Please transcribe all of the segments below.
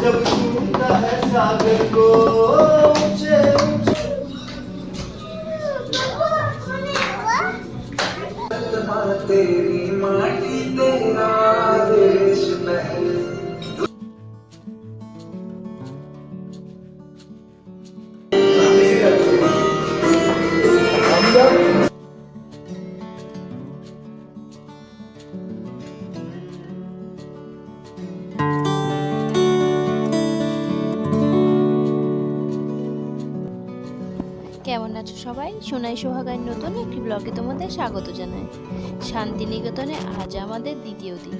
जब छूता है सागर को সোহাগার নতুন একটি ব্লগে তোমাদের স্বাগত জানাই। শান্তিনিকেতনে আজ আমাদের দ্বিতীয় দিন।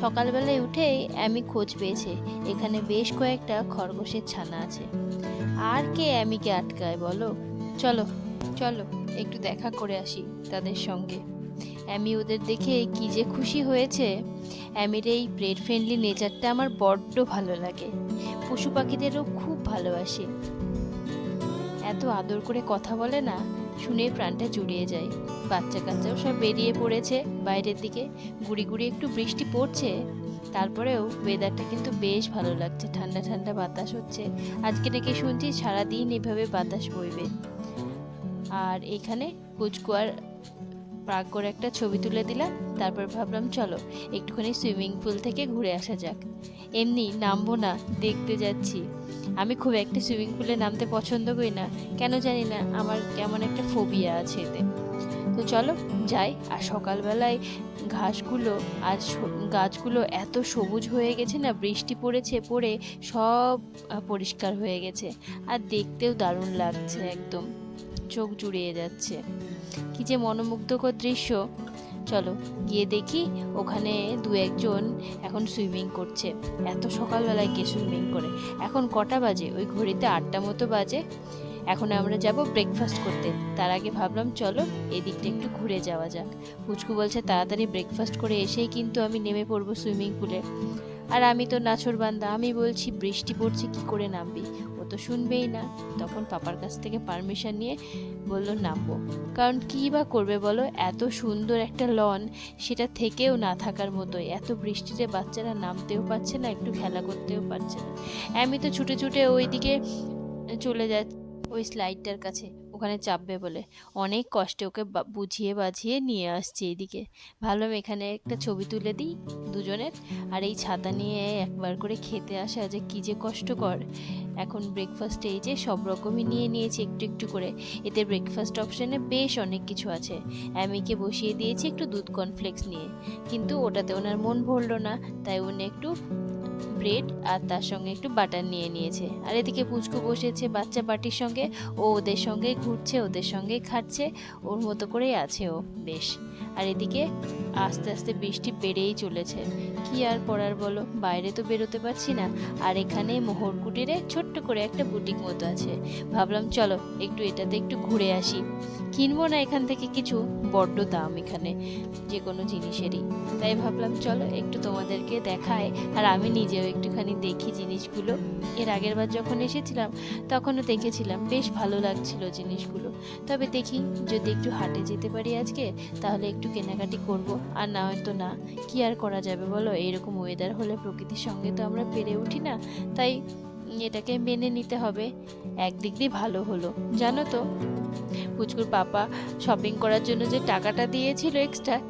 সকালবেলায় উঠেই আমি খোঁজ পেয়েছে, এখানে বেশ কয়েকটা খরগোশের ছানা আছে। আর কে অ্যামিকে আটকায় বলো? চলো চলো, একটু দেখা করে আসি তাদের সঙ্গে। অ্যামি ওদের দেখে কি যে খুশি হয়েছে। অ্যামির এই ব্রেড ফ্রেন্ডলি নেচারটা আমার বড্ড ভালো লাগে। পশু পাখিদেরও খুব ভালোবাসে। এত আদর করে কথা বলে না শুনে প্রাণটা জুড়িয়ে যায়। বাচ্চা কাচ্চাও সব বেরিয়ে পড়েছে। বাইরের দিকে গুড়ি গুড়ি একটু বৃষ্টি পড়ছে। তারপরেও ওয়েদারটা কিন্তু বেশ ভালো লাগছে। ঠান্ডা ঠান্ডা বাতাস হচ্ছে। আজকে নাকি শুনছি সারাদিন এভাবে বাতাস বইবে। আর এখানে কুচকুয়ার প্রাগ করে একটা ছবি তুলে দিলাম। তারপর ভাবলাম, চলো, একটুখানি সুইমিং পুল থেকে ঘুরে আসা যাক। এমনি নামবো না, দেখতে যাচ্ছি। আমি খুব একটা সুইমিং পুলে নামতে পছন্দ করি না। কেন জানি না, আমার কেমন একটা ফোবিয়া আছে এতে। তো চলো যাই, আর সকালবেলায় ঘাসগুলো আর গাছগুলো এত সবুজ হয়ে গেছে না, বৃষ্টি পড়েছে, পড়ে সব পরিষ্কার হয়ে গেছে। আর দেখতেও দারুণ লাগছে একদম। চোখ জুড়িয়ে যাচ্ছে। কি যে মনোমুগ্ধকর দৃশ্য। চলো, গিয়ে দেখি ওখানে দু একজন এখন সুইমিং করছে। এত সকালবেলায় কে সুইমিং করে? এখন কটা বাজে? ওই ঘড়িতে আটটা মতো বাজে। এখন আমরা যাব ব্রেকফাস্ট করতে। তার আগে ভাবলাম, চলো এদিকটা একটু ঘুরে যাওয়া যাক। পুচকু বলছে, তাড়াতাড়ি ব্রেকফাস্ট করে এসেই কিন্তু আমি নেমে পড়ব সুইমিং পুলে আর আমি তো নাছর বান্দা আমি বলছি, বৃষ্টি পড়ছে, কি করে নামবি? তো শুনবেই না। তখন পাপার কাছ থেকে পারমিশন নিয়ে বলল নামবো কারণ কী বা করবে বলো? এত সুন্দর একটা লন সেটা থেকেও না থাকার মতোই। এত বৃষ্টিতে বাচ্চারা নামতেও পারছে না, একটু খেলা করতেও পারছে না। আমি তো ছুটে ছুটে ওইদিকে চলে যাচ্ছি, ওই স্লাইডটার কাছে। ওখানে চাপবে বলে। অনেক কষ্টে ওকে বুঝিয়ে বাঝিয়ে নিয়ে আসছে এইদিকে। ভাবলাম এখানে একটা ছবি তুলে দিই দুজনের। আর এই ছাতা নিয়ে একবার করে খেতে আসা যে কী যে কষ্টকর। এখন ব্রেকফাস্টে এই যে সব রকমই নিয়ে নিয়েছি একটু একটু করে। এতে ব্রেকফাস্ট অপশানে বেশ অনেক কিছু আছে। অ্যামিকে বসিয়ে দিয়েছি একটু দুধ কর্নফ্লেক্স নিয়ে। কিন্তু ওটাতে ওনার মন ভরল না। তাই উনি একটু ব্রেড আর তার সঙ্গে একটু বাটার নিয়ে নিয়েছে। আর এদিকে পুচকু বসেছে বাচ্চা পার্টির সঙ্গে। ও ওদের সঙ্গে ঘুরছে, ওদের সঙ্গে খাচ্ছে, ওর মতো করেই আছে ও, বেশ। আর এদিকে আস্তে আস্তে বৃষ্টি বেড়েই চলেছে। কি আর করার বলো? বাইরে তো বেরোতে পারছি না। আর এখানে মোহর কুটিরে ছোট্ট করে একটা বুটিক মতো আছে। ভাবলাম, চলো, একটু এটাতে একটু ঘুরে আসি। কিনবো না এখান থেকে কিছু? বড্ড দাম এখানে, যে কোনো জিনিসেরই। তাই ভাবলাম, চলো, একটু তোমাদেরকে দেখায়। আর আমি নিজেও একটুখানি দেখি জিনিসগুলো। এর আগের বার যখন এসেছিলাম, তখনও দেখেছিলাম, বেশ ভালো লাগছিল জিনিসগুলো। তবে দেখি, যদি একটু হাটে যেতে পারি আজকে, তাহলে একটু কেনাকাটি করব। আর না হয়তো না, কি আর করা যাবে বলো? এইরকম ওয়েদার হলে প্রকৃতির সঙ্গে তো আমরা পেরে উঠি না। তাই এটাকে মেনে নিতে হবে। একদিক দিয়ে ভালো হলো, জানো তো? পুচকুর পাপা শপিং করার জন্য যে টাকাটা দিয়েছিল এক্সট্রা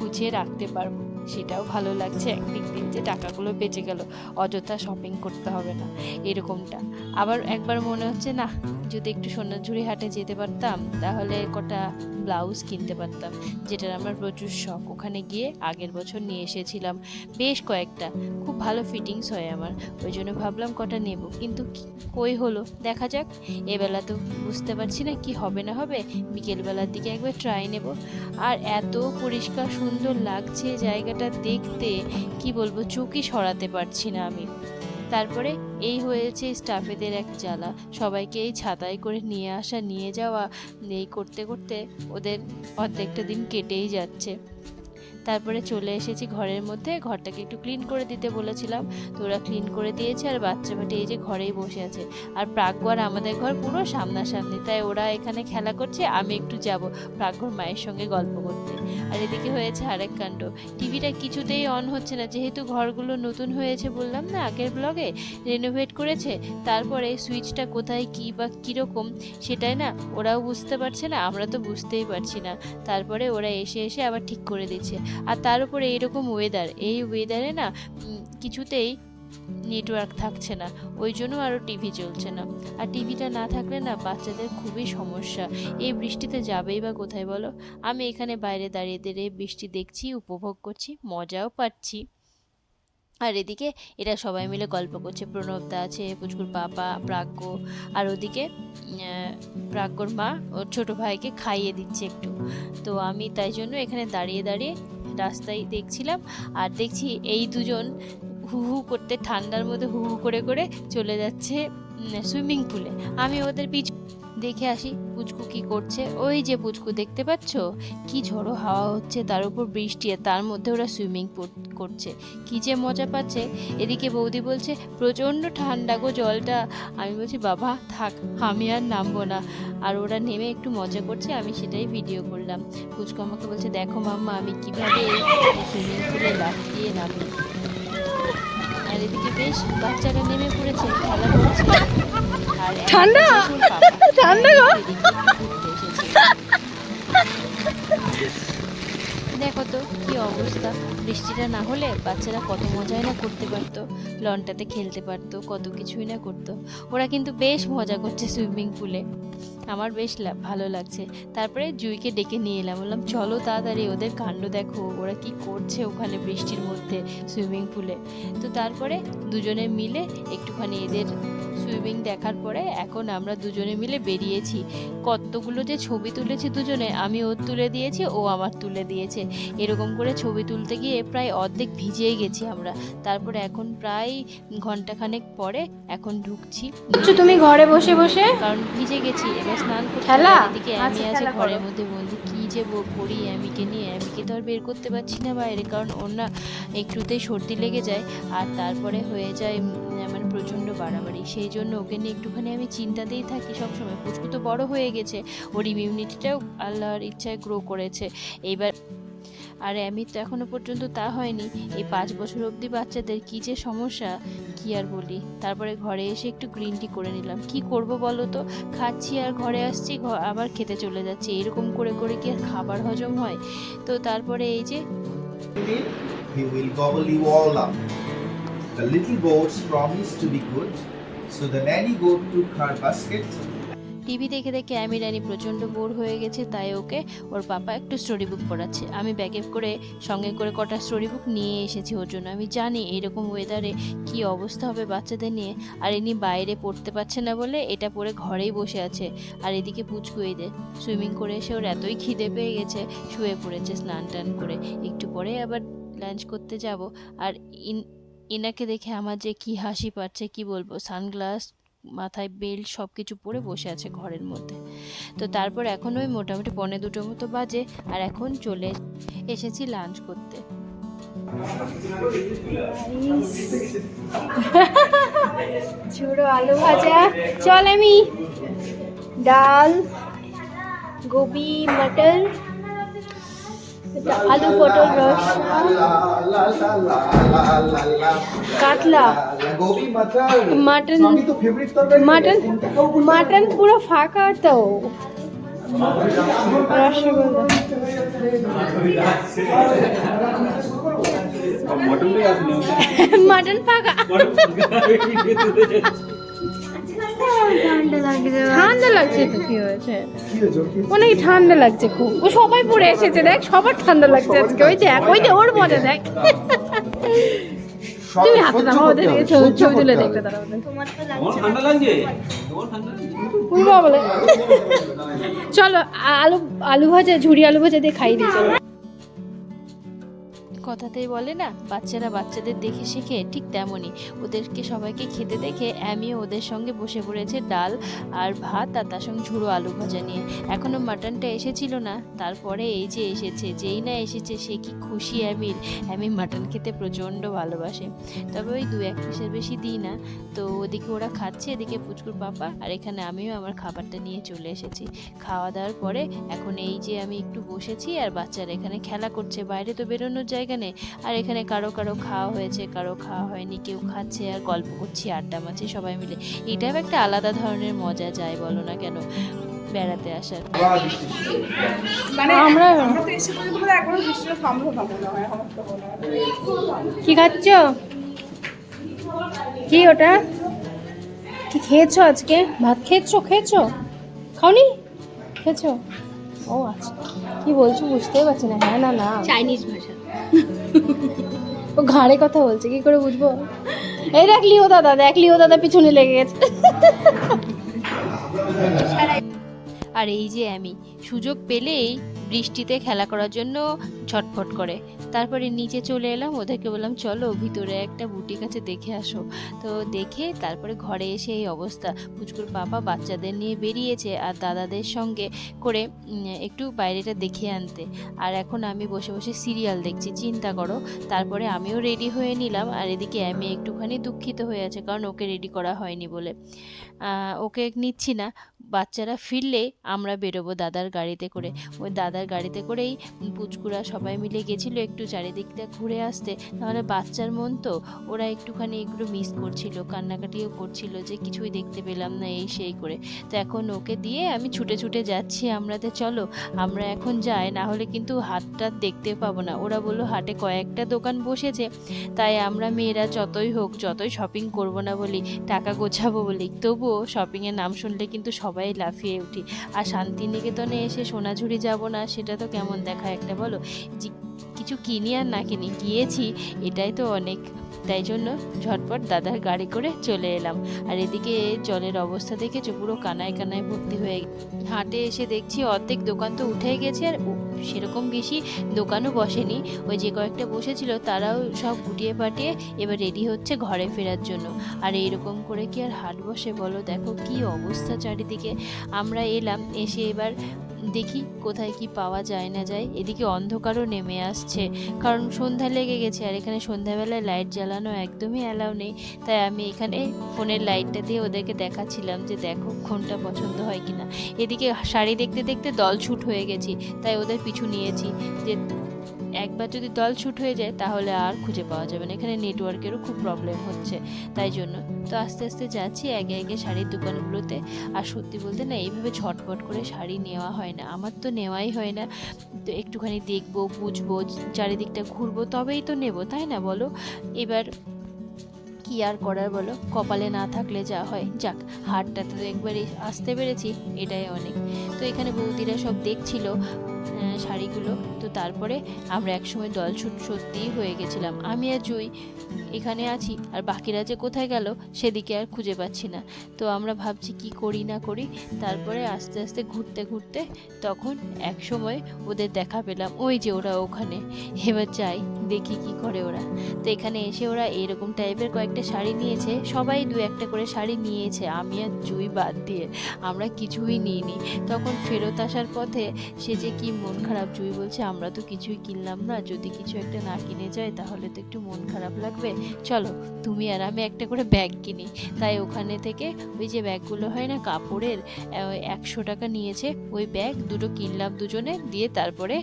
গুছিয়ে রাখতে পারব। সেটাও ভালো লাগছে। একদিক দিন যে টাকাগুলো বেঁচে গেল, অযথা শপিং করতে হবে না। এরকমটা। আবার একবার মনে হচ্ছে, না, যদি একটু সোনাঝুরি হাটে যেতে পারতাম, তাহলে কটা ব্লাউজ কিনতে পারতাম, যেটার আমার প্রচুর শখ। ওখানে গিয়ে আগের বছর নিয়ে এসেছিলাম বেশ কয়েকটা। খুব ভালো ফিটিংস হয় আমার। ওই জন্য ভাবলাম কটা নেব। কিন্তু কই হলো? দেখা যাক। এবেলা তো বুঝতে পারছি না কি হবে না হবে। বিকেলবেলার দিকে একবার ট্রাই নেব। আর এত পরিষ্কার সুন্দর লাগছে জায়গাটা দেখতে, কি বলব চুকি সরাতে পারছি না আমি। তারপরে এই হয়েছে স্টাফেদের এক জ্বালা। সবাইকে এই ছাতায় করে নিয়ে আসা, নিয়ে যাওয়া, এই করতে করতে ওদের অর্ধেকটা দিন কেটেই যাচ্ছে। তারপরে চলে এসেছি ঘরের মধ্যে। ঘরটাকে একটু ক্লিন করে দিতে বলেছিলাম। তো ওরা ক্লিন করে দিয়েছে আর বাচ্চা বাটি এই যে ঘরেই বসে আছে। আর প্রাগঘর আমাদের ঘর পুরো সামনাসামনি। তাই ওরা এখানে খেলা করছে, আমি একটু যাব প্রাগঘর মায়ের সঙ্গে গল্প করতে। আর এদিকে হয়েছে আরেক কাণ্ড। টিভিটা কিছুতেই অন হচ্ছে না। যেহেতু ঘরগুলো নতুন হয়েছে বললাম না আগের ব্লগে রেনোভেট করেছে, তারপরে সুইচটা কোথায়, কী বা কীরকম, সেটাই না ওরাও বুঝতে পারছে না, আমরা তো বুঝতেই পারছি না। তারপরে ওরা এসে এসে আবার ঠিক করে দিচ্ছে। আর তার উপরে এইরকম ওয়েদার এই ওয়েদারে না কিছুতেই নেটওয়ার্ক থাকছে না, ওই জন্য আরও টিভি চলছে না। আর টিভিটা না থাকলে না বাচ্চাদের খুবই সমস্যা। এই বৃষ্টিতে যাবেই বা কোথায় বলো? আমি এখানে বাইরে দাঁড়িয়ে দাঁড়িয়ে বৃষ্টি দেখছি, উপভোগ করছি, মজাও পাচ্ছি। আর এদিকে এরা সবাই মিলে গল্প করছে প্রণবদা আছে, পুচকুর পাপা প্রাজ্ঞ, আর ওদিকে প্রাজ্ঞর মা, ওর ছোটো ভাইকে খাইয়ে দিচ্ছে একটু। তো আমি তাই জন্য এখানে দাঁড়িয়ে দাঁড়িয়ে রাস্তায় দেখছিলাম আর দেখছি এই দুজন হু হু করতে ঠান্ডার মধ্যে হু হু করে করে চলে যাচ্ছে সুইমিং পুলে। আমি ওদের পিছু দেখে আসি পুচকু কি করছে। ওই যে পুচকু দেখতে পাচ্ছ? কি ঝড়ো হাওয়া হচ্ছে তার উপর বৃষ্টি আর তার মধ্যে ওরা সুইমিং করছে। কি যে মজা পাচ্ছে। এদিকে বৌদি বলছে, প্রচণ্ড ঠান্ডা গো জলটা। আমি বলছি, বাবা, থাক, আমি আর নামবো না। আর ওরা নেমে একটু মজা করছে, আমি সেটাই ভিডিও করলাম। পুচকু আমাকে বলছে, দেখো মাম্মা, আমি কীভাবে সুইমিং পুলে লাফ দিয়ে নামি আর এদিকে বেশ বাচ্চারা নেমে পড়েছে, খেলা করছে। ঠান্ডা? ঠান্ডা গো? দেখো তো, কি অবস্থা। বৃষ্টিটা না হলে বাচ্চারা কত মজাই না করতে পারতো। লনটাতে খেলতে পারতো, কত কিছুই না করতো। ওরা কিন্তু বেশ মজা করছে সুইমিং পুলে। আমার বেশ ভালো লাগছে। তারপরে জুইকে ডেকে নিয়ে এলাম। বললাম, চলো তাড়াতাড়ি, ওদের কাণ্ড দেখো। ওরা কি করছে ওখানে বৃষ্টির মধ্যে সুইমিং পুলে? তো তারপরে দুজনে মিলে একটুখানি এদের সুইমিং দেখার পরে এখন আমরা দুজনে মিলে বেরিয়েছি। কতগুলো যে ছবি তুলেছি দুজনে আমি ওর তুলে দিয়েছি ও আমার তুলে দিয়েছে। এরকম করে ছবি তুলতে গিয়ে প্রায় অর্ধেক ভিজেই গেছি আমরা। তারপরে এখন প্রায় ঘন্টাখানেক পরে এখন ঢুকছি। তুমি ঘরে বসে বসে? কারণ ভিজে গেছি এবার স্নান খেলা? এদিকে আমি আচ্ছা, আছে ঘরের মধ্যে বন্দি কি যে করি অ্যামিকে নিয়ে। অ্যামিকে তো আর বের করতে পারছি না বাইরে কারণ ওর না একটুতেই সর্দি লেগে যায়। আর তারপরে হয়ে যায় মানে প্রচণ্ড বাড়াবাড়ি। সেই জন্য ওকে নিয়ে একটুখানি আমি চিন্তাতেই থাকি সবসময়। পুচকু তো বড় হয়ে গেছে, ওর ইমিউনিটিটাও আল্লাহর ইচ্ছায় গ্রো করেছে। এইবার আর আমি তো এখনও পর্যন্ত তা হয়নি। এই পাঁচ বছর অবধি বাচ্চাদের কি যে সমস্যা, কি আর বলি? তারপরে ঘরে এসে একটু গ্রিন টি করে নিলাম। কি করব বলো তো? খাচ্ছি আর ঘরে আসছি আবার খেতে চলে যাচ্ছি। এরকম করে করে কি আর খাবার হজম হয়? তো তারপরে এই যে The little goats promised to be good, so the nanny goat took her basket. TV দেখে দেখে আমি রানি প্রচণ্ড বোর হয়ে গেছে তাই ওকে ওর পাপা একটু স্টোরি বুক পড়াচ্ছে। আমি ব্যাগে করে সঙ্গে করে কটা স্টোরি বুক নিয়ে এসেছি ওর জন্য। আমি জানি এরকম ওয়েদারে কি অবস্থা হবে বাচ্চাদের নিয়ে আর ইনি বাইরে পড়তে পারছে না বলে এটা পরে ঘরেই বসে আছে। আর এদিকে পুচকু এদের সুইমিং করে এসে ওর এতই খিদে পেয়ে গেছে শুয়ে পড়েছে স্নান টান করে। একটু পরে আবার লাঞ্চ করতে যাব। আর ইন ইনাকে দেখে আমার যে কি হাসি পাচ্ছে, কি বলব, সানগ্লাস, মাথায় বেল্ট সব কিছু পরে বসে আছে ঘরের মধ্যে। তো তারপর এখন ওই মোটামুটি পৌনে দুটো মতো বাজে আর এখন চলে এসেছি লাঞ্চ করতে। ছোড়ো আলু ভাজা। চল আমি। ডাল, গোবি, মটর এটা আলু পটল রস। কাতলা। মাটন মাটন মাটন পুরো ফাঁকা তো। রসগোল্লা। মাটন ফাঁকা। ঠান্ডা লাগছে তো কি হয়েছে? অনেক ঠান্ডা লাগছে খুব। ও সবাই পড়ে এসেছে দেখ সবার ঠান্ডা লাগছে আজকে। ওই দেখ ওই যে ওর মজা দেখ। তুমি হাতে নামা ওদের ছবি তুলে দেখতে। ওদের। চলো আলু আলু ভাজা ঝুড়ি আলু ভাজা দিয়ে খাই দিই চলো। কথাতেই বলে না, বাচ্চারা বাচ্চাদের দেখে শেখে ঠিক তেমনই। ওদেরকে সবাইকে খেতে দেখে আমিও ওদের সঙ্গে বসে পড়েছে ডাল আর ভাত আর তার সঙ্গে ঝুড়ো আলু ভাজা নিয়ে। এখনও মাটনটা এসেছিল না, তারপরে এই যে এসেছে, যেই না এসেছে সে কি খুশি আমির আমি মাটন খেতে প্রচণ্ড ভালোবাসে। তবে ওই দু এক পিসের বেশি দিই না। তো ওদিকে ওরা খাচ্ছে, এদিকে পুচকুর পাপা আর এখানে আমিও আমার খাবারটা নিয়ে চলে এসেছি। খাওয়া দাওয়ার পরে এখন এই যে আমি একটু বসেছি আর বাচ্চারা এখানে খেলা করছে, বাইরে তো বেরোনোর জায়গা নেই আর এখানে কারও কারও খাওয়া হয়েছে কারও খাওয়া হয়নি কেউ খাচ্ছে আর গল্প করছি আড্ডা মারছি সবাই মিলে। এটাও একটা আলাদা ধরনের মজা যায় বলো না কেন? বেড়াতে আসার। আমরা এখনও মনে হয় আমার কি খাচ্ছ? কি ওটা? কি খেয়েছো আজকে? ভাত খেয়েছো? খেয়েছো? খাওনি? খেয়েছো? ও আচ্ছা। কি বলছো বুঝতেই পারছি না। হ্যাঁ না না। চাইনিজ ভাষা। ও ঘাড়ে কথা বলছে, কি করে বুঝব? এই দেখ লিও দাদা, দেখ লিও দাদা পিছনে লেগে গেছে। আর এই যে আমি, সুযোগ পেলেই বৃষ্টিতে খেলা করার জন্য ছটফট করে। তারপরে নিচে চলে এলাম, ওদেরকে বললাম, চলো ভিতরে একটা বুটিক আছে, দেখে আসো। তো দেখে তারপরে ঘরে এসে এই অবস্থা। পুচকুর পাপা বাচ্চাদের নিয়ে বেরিয়েছে আর দাদাদের সঙ্গে করে একটু বাইরেটা দেখে আনতে। আর এখন আমি বসে বসে সিরিয়াল দেখছি, চিন্তা করো। তারপরে আমিও রেডি হয়ে নিলাম আর এদিকে আমি একটুখানি দুঃখিত হয়ে আছে, কারণ ওকে রেডি করা হয়নি বলে। ওকে নিচ্ছি না। বাচ্চারা ফিরলে আমরা বেরোবো দাদার গাড়িতে করে। ওই দাদার গাড়িতে করেই পুচকুরা সবাই মিলে গেছিল একটু চারিদিকটা ঘুরে আসতে। তাহলে বাচ্চার মন তো, ওরা একটুখানি এগুলো মিস করছিল, কান্নাকাটিও করছিল যে কিছুই দেখতে পেলাম না এই সেই করে। তো এখন ওকে দিয়ে আমি ছুটে ছুটে যাচ্ছি আমরাতে চলো, আমরা এখন যাই না হলে কিন্তু হাটটা দেখতে পাবো না। ওরা বলল, হাটে কয়েকটা দোকান বসেছে, তাই আমরা মেয়েরা যতই হোক, যতই শপিং করব না বলি, টাকা গোছাবো বলি। তবুও শপিংয়ের নাম শুনলে কিন্তু সবাই লাফিয়ে উঠি। আর শান্তিনিকেতনে এসে সোনাঝুরি যাব না, সেটা তো কেমন দেখা একটা বলো? কিছু কিনি আর না কিনি, গিয়েছি, এটাই তো অনেক। তাই জন্য ঝটপট দাদার গাড়ি করে চলে এলাম। আর এদিকে জলের অবস্থা দেখেছ পুরো কানায় কানায় ভর্তি হয়ে হাটে এসে দেখছি অর্ধেক দোকান তো উঠে গেছে আর সেরকম বেশি দোকানও বসেনি। ওই যে কয়েকটা বসেছিল তারাও সব গুটিয়ে পাটিয়ে এবার রেডি হচ্ছে ঘরে ফেরার জন্য। আর এইরকম করে কি আর হাট বসে বলো? দেখো কি অবস্থা চারিদিকে। আমরা এলাম, এসে এবার দেখি কোথায় কি পাওয়া যায় না যায়। এদিকে অন্ধকারও নেমে আসছে, কারণ সন্ধ্যা লেগে গেছে আর এখানে সন্ধ্যাবেলায় লাইট জ্বালানো একদমই অ্যালাউ নেই। তাই আমি এখানে ফোনের লাইটটা দিয়ে ওদেরকে দেখাচ্ছিলাম যে দেখো কোনটা পছন্দ হয় কিনা। এদিকে শাড়ি দেখতে দেখতে দল ছুট হয়ে গেছি, তাই ওদের পিছু নিয়েছি যে একবার যদি দল ছুট হয়ে যায়, তাহলে আর খুঁজে পাওয়া যাবে না। এখানে নেটওয়ার্কেরও খুব প্রবলেম হচ্ছে। তাই জন্য তো আস্তে আস্তে যাচ্ছি একে একে শাড়ির দোকানগুলোতে। আর সত্যি বলতে না, এইভাবে ঝটপট করে শাড়ি নেওয়া হয় না। আমার তো নেওয়াই হয় না। তো একটুখানি দেখব, বুঝব, চারিদিকটা ঘুরবো, তবেই তো নেব, তাই না বলো? এবার কি আর করার বলো? কপালে না থাকলে যা হয়। যাক হাটটাতে তো একবারই আসতে পেরেছি, এটাই অনেক। তো এখানে বৌদিরা সব দেখছিল শাড়িগুলো। তারপরে আমরা একসময় দল সত্যিই হয়ে গেছিলাম। আমি আর জুই এখানে আছি, আর বাকিরা যে কোথায় গেল সেদিকে আর খুঁজে পাচ্ছি না। তো আমরা ভাবছি কি করি না করি, তারপরে আস্তে আস্তে ঘুরতে ঘুরতে তখন এক সময় ওদের দেখা পেলাম, ওই যে ওরা ওখানে। এবার যাই, দেখি কি করে ওরা। তো এখানে এসে ওরা এরকম টাইপের কয়েকটা শাড়ি নিয়েছে, সবাই দু একটা করে শাড়ি নিয়েছে, আমি আর জুই বাদ দিয়ে, আমরা কিছুই নিইনি। তখন ফেরত আসার পথে সে যে কি মন খারাপ, জুই বলছে, আমরা তো কিছুই কিনলাম না, যদি কিছু একটা না কিনে যায় তাহলে তো একটু মন খারাপ লাগবে। চলো, তুমি আর আমি একটা করে ব্যাগ কিনি। তাই ওখানে থেকে ওই যে ব্যাগগুলো হয় না, কাপড়ের একশো টাকা নিয়েছে, ওই ব্যাগ দুটো কিনলাম দুজনে, দিয়ে তারপরে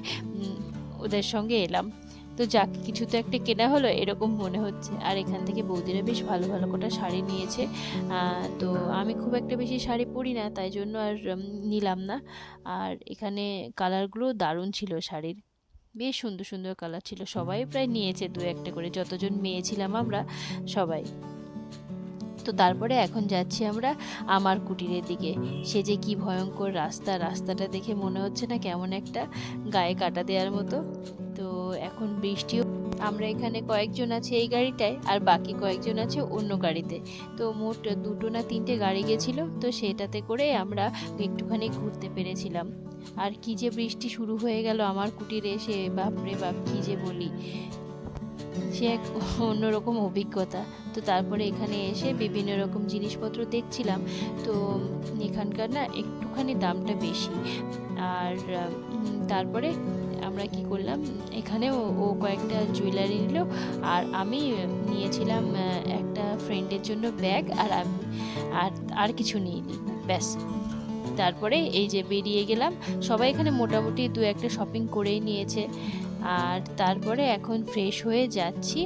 ওদের সঙ্গে এলাম। তো যাক, কিছু তো একটা কেনা হলো, এরকম মনে হচ্ছে। আর এখান থেকে বৌদিরা বেশ ভালো ভালো কটা শাড়ি নিয়েছে। তো আমি খুব একটা বেশি শাড়ি পরি না, তাই জন্য আর নিলাম না। আর এখানে কালারগুলো দারুণ ছিল শাড়ির। বেশ সুন্দর সুন্দর কালার ছিল। সবাই প্রায় নিয়েছে দু একটা করে। যতজন মেয়ে ছিলাম আমরা সবাই। তো তারপরে এখন যাচ্ছি আমরা আমার কুটিরের দিকে। সে যে কি ভয়ঙ্কর রাস্তা রাস্তাটা দেখে মনে হচ্ছে না কেমন একটা গায়ে কাটা দেওয়ার মতো। তো এখন বৃষ্টিও আমরা এখানে কয়েকজন আছে এই গাড়িটায় আর বাকি কয়েকজন আছে অন্য গাড়িতে। তো মোট দুটো না তিনটে গাড়ি গেছিল তো সেটাতে করে আমরা একটুখানি ঘুরতে পেরেছিলাম। আর কি যে বৃষ্টি শুরু হয়ে গেল আমার কুটিরে এসে, বাপরে বাপ, কি যে বলি। সে এক অন্যরকম অভিজ্ঞতা। তো তারপরে এখানে এসে বিভিন্ন রকম জিনিসপত্র দেখছিলাম। তো এখানকার না একটুখানি দামটা বেশি। আর তারপরে আমরা কি করলাম এখানে ও- কয়েকটা জুয়েলারি নিল। আর আমি নিয়েছিলাম একটা ফ্রেন্ডের জন্য ব্যাগ আর আর আর কিছু নিইনি, ব্যাস। তারপরে এই যে বেরিয়ে গেলাম, সবাই এখানে মোটামুটি দু একটা শপিং করেই নিয়েছে। আর তারপরে এখন ফ্রেশ হয়ে যাচ্ছি।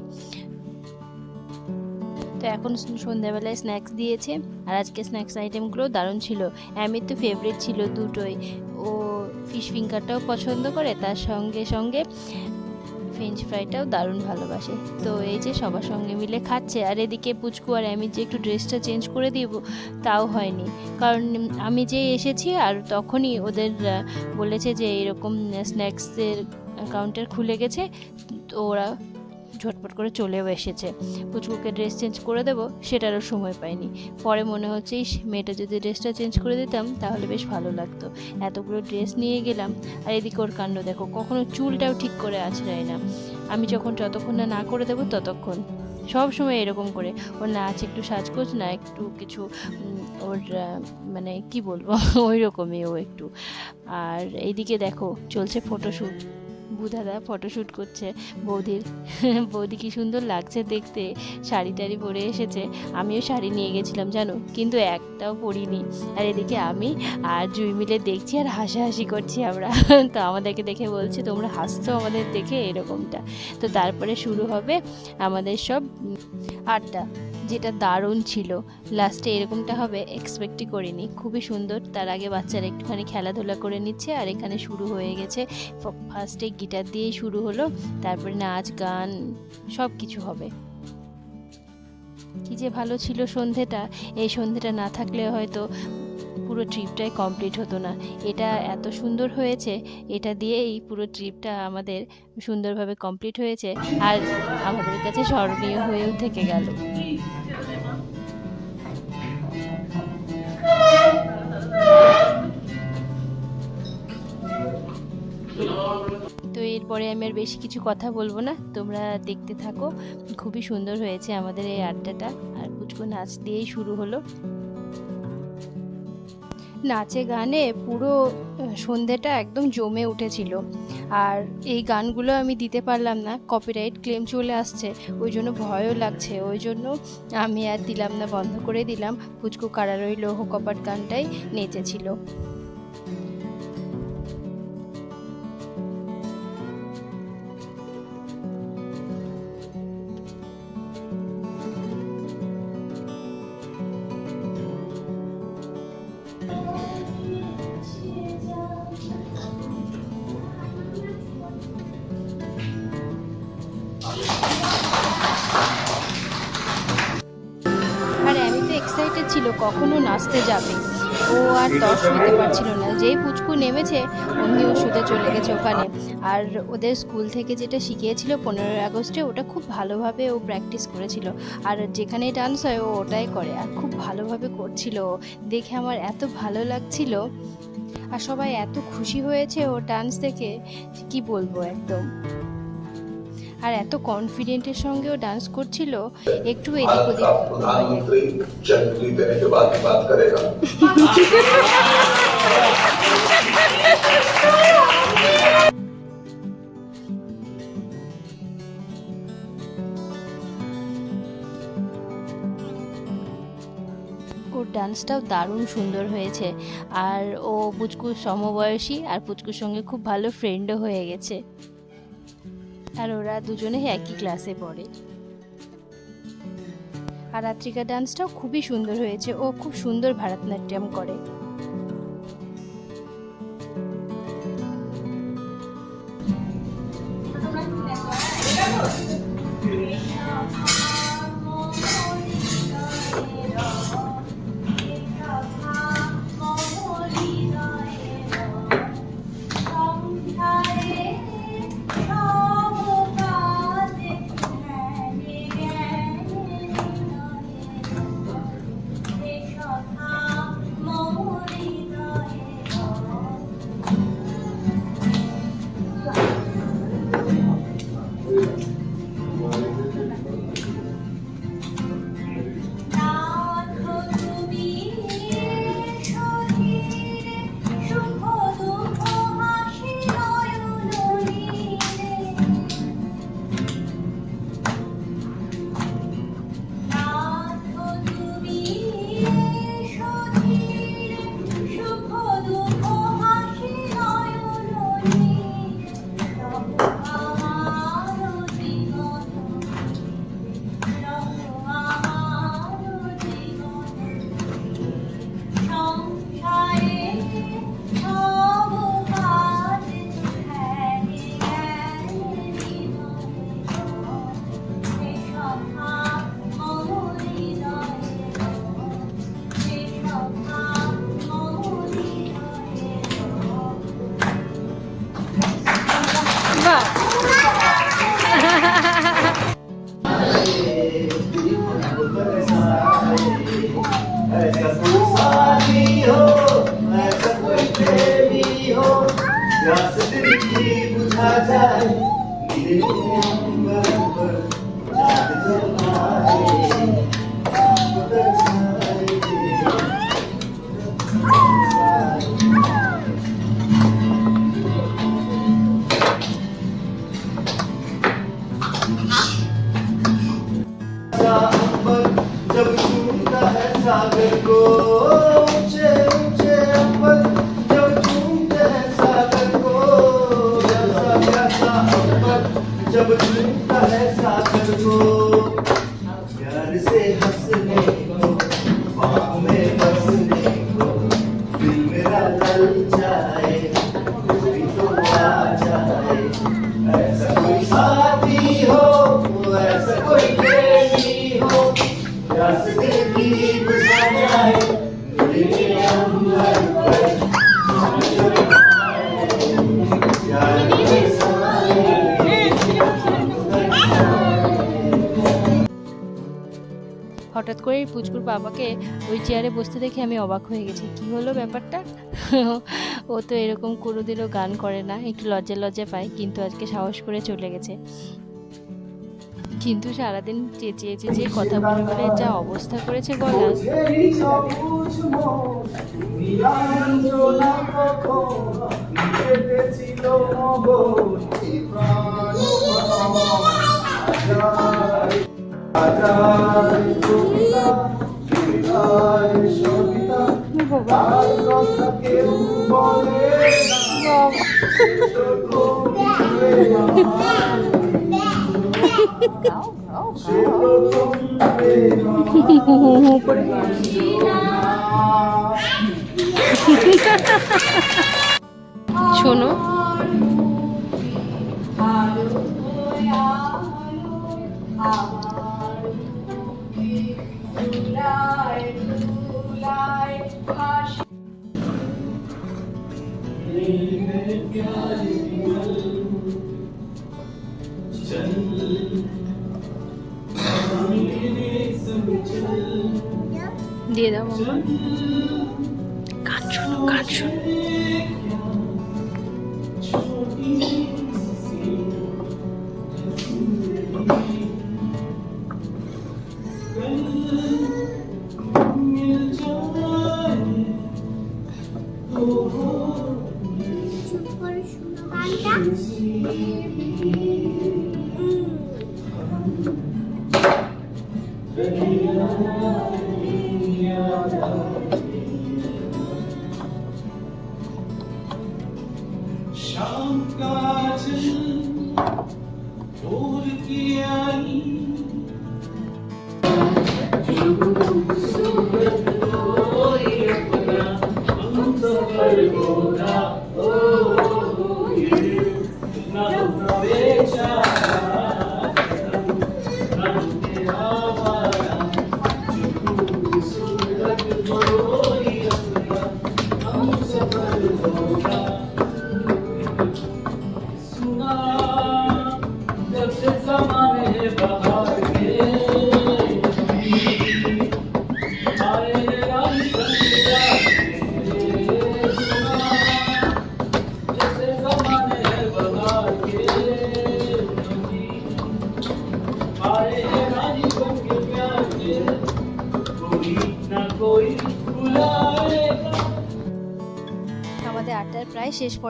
তো এখন সন্ধ্যাবেলায় স্ন্যাক্স দিয়েছে। আর আজকে স্ন্যাক্স আইটেমগুলো দারুণ ছিল। অ্যামির তো ফেভারিট ছিল দুটোই। ও ফিশ ফিঙ্গারটাও পছন্দ করে, তার সঙ্গে সঙ্গে ফ্রেঞ্চ ফ্রাইটাও দারুণ ভালোবাসে। তো এই যে সবার সঙ্গে মিলে খাচ্ছে, আর এদিকে পুচকু আর আমি যে একটু ড্রেসটা চেঞ্জ করে দিব, তাও হয়নি। কারণ আমি যে এসেছি আর তখনই ওদের বলেছে যে এরকম স্ন্যাক্সের কাউন্টার খুলে গেছে, তো ওরা ঝটপট করে চলেও এসেছে। পুচকুকে ড্রেস চেঞ্জ করে দেবো, সেটারও সময় পাইনি। পরে মনে হচ্ছে, ইস, মেয়েটা যদি ড্রেসটা চেঞ্জ করে দিতাম, তাহলে বেশ ভালো লাগতো। এতগুলো ড্রেস নিয়ে গেলাম, আর এদিকে ওর কাণ্ড দেখো, কখনো চুলটাও ঠিক করে আছড়ায় না। আমি যখন যতক্ষণ না না করে দেবো, ততক্ষণ। সব সময় এরকম করে। ওর না আছে একটু সাজগোজ, না একটু কিছু ওর মানে কি বলব? ওই রকমই ও একটু। আর এইদিকে দেখো, চলছে ফটোশ্যুট বুধাদা ফটোশ্যুট করছে। বৌদির, বৌদি কি সুন্দর লাগছে দেখতে। শাড়ি টাড়ি পরে এসেছে। আমিও শাড়ি নিয়ে গেছিলাম, জানো? কিন্তু একটাও পরিনি। আর এদিকে আমি আর জুই মিলে দেখছি আর হাসাহাসি করছি আমরা। তো আমাদেরকে দেখে বলছি, তোমরা হাসছো আমাদের দেখে, এরকমটা। তো তারপরে শুরু হবে আমাদের সব আড্ডা। যেটা দারুণ ছিল। লাস্টে এরকমটা হবে এক্সপেক্টই করিনি। খুবই সুন্দর। তার আগে বাচ্চারা একটুখানি খেলাধুলা করে নিচ্ছে আর এখানে শুরু হয়ে গেছে। ফার্স্টে গিটার দিয়েই শুরু হলো, তারপরে নাচ, গান সব কিছু হবে। কি যে ভালো ছিল সন্ধেটা। এই সন্ধেটা না থাকলে হয়তো পুরো ট্রিপটাই কমপ্লিট হতো না। এটা এত সুন্দর হয়েছে, এটা দিয়েই পুরো ট্রিপটা আমাদের সুন্দরভাবে কমপ্লিট হয়েছে আর আমাদের কাছে স্মরণীয় হয়েও থেকে গেল। তো এরপরে আমি আর বেশি কিছু কথা বলব না, তোমরা দেখতে থাকো। খুবই সুন্দর হয়েছে আমাদের এই আড্ডাটা। আর পুচকু নাচ দিয়েই শুরু হলো। নাচে গানে পুরো সন্ধেটা একদম জমে উঠেছিল। আর এই গানগুলো আমি দিতে পারলাম না কপিরাইট ক্লেম চলে আসছে, ওই জন্য ভয়ও লাগছে। ওই জন্য আমি আর দিলাম না, বন্ধ করে দিলাম। পুচকু কারা রইল হোকপাট গানটাই নেচেছিল। এক্সাইটেড ছিল, কখনো নাচতে যাবে। ও আর দশ শুতে পারছিল না। যেই পুচকু নেমেছে অমনি ও শুতে চলে গেছে ওখানে। আর ওদের স্কুল থেকে যেটা শিখিয়েছিল পনেরোই আগস্টে, ওটা খুব ভালোভাবে ও প্র্যাকটিস করেছিল। আর যেখানে ডান্স হয়, ও ওটাই করে। আর খুব ভালোভাবে করছিল। দেখে আমার এত ভালো লাগছিল। আর সবাই এত খুশি হয়েছে ও ডান্স দেখে, কি বলব একদম। আর এত কনফিডেন্টের সঙ্গেও ডান্স করছিল একটু এদিক ওদিক। ওর ডান্সটাও দারুণ সুন্দর হয়েছে। আর ও পুচকুর সমবয়সী আর পুচকুর সঙ্গে খুব ভালো ফ্রেন্ডও হয়ে গেছে। আর ওরা দুজনে একই ক্লাসে পড়ে। আর রাত্রিকা ডান্সটাও খুবই সুন্দর হয়েছে। ও খুব সুন্দর ভারতনাট্যম করে। হঠাৎ করে পুচকুর বাবাকে ওই চেয়ারে বসতে দেখে আমি অবাক হয়ে গেছি। কি হলো ব্যাপারটা? ও তো এরকম কোনোদিনও গান করে না, একটু লজ্জা লজ্জা পায়, কিন্তু আজকে সাহস করে চলে গেছে। কিন্তু সারাদিন চেঁচিয়ে চেঁচিয়ে কথা বলে বলে যা অবস্থা করেছে গলা ঝেড়ি সবুজ মোর, দিয়ে দাও। গান শোনো গান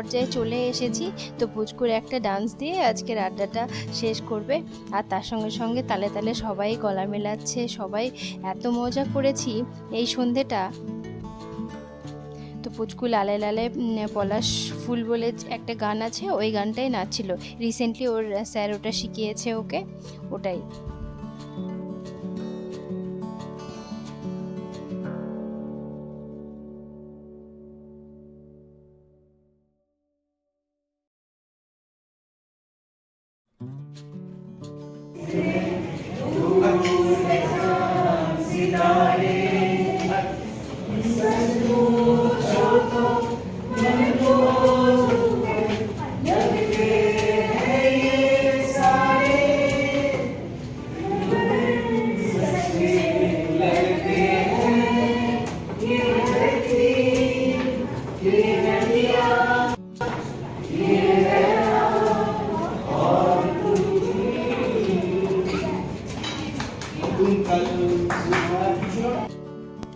পর্যায়ে চলে এসেছি। তো পুচকুর একটা ডান্স দিয়ে আজকের আড্ডাটা শেষ করবে। আর তার সঙ্গে সঙ্গে তালে তালে সবাই গলা মেলাচ্ছে, সবাই এত মজা করেছি এই সন্ধেটা। তো পুচকু লালে লালে পলাশ ফুল বলে একটা গান আছে, ওই গানটাই নাচছিল। রিসেন্টলি ওর স্যার ওটা শিখিয়েছে ওকে, ওটাই।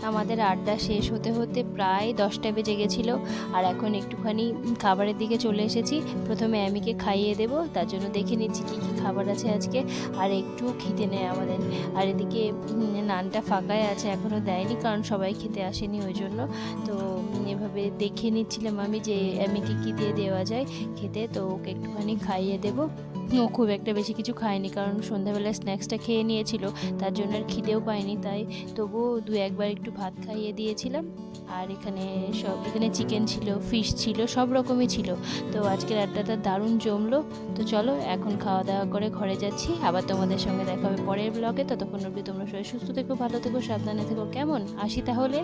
আমাদের আড্ডা শেষ হতে হতে প্রায় দশটা বেজে গেছিল, আর এখন একটুখানি খাবারের দিকে চলে এসেছি। প্রথমে আমিকে খাইয়ে দেব, তার জন্য দেখে নিচ্ছি কী কী খাবার আছে আজকে, আর একটু খেতে নেয় আমাদের। আর এদিকে নানটা ফাঁকায় আছে এখনও দেয়নি, কারণ সবাই খেতে আসেনি ওই জন্য। তো এভাবে দেখে নিচ্ছিলাম আমি যে আমিকে কী দিয়ে দেওয়া যায় খেতে, তো ওকে একটুখানি খাইয়ে দেবো। ও খুব একটা বেশি কিছু খায়নি, কারণ সন্ধ্যাবেলায় স্ন্যাক্সটা খেয়ে নিয়েছিল, তার জন্য আর খিদেও পায়নি, তাই তবুও দু একবার একটু ভাত খাইয়ে দিয়েছিলাম। আর এখানে সব, এখানে চিকেন ছিল ফিশ ছিল, সব রকমই ছিল। তো আজকের আড্ডাটা দারুণ জমলো। তো চলো, এখন খাওয়া দাওয়া করে ঘরে যাচ্ছি। আবার তোমাদের সঙ্গে দেখা হবে পরের ব্লগে ততক্ষণ অবধি তোমরা সবাই সুস্থ থেকো, ভালো থেকো, সাবধানে থেকো। কেমন? আসি তাহলে?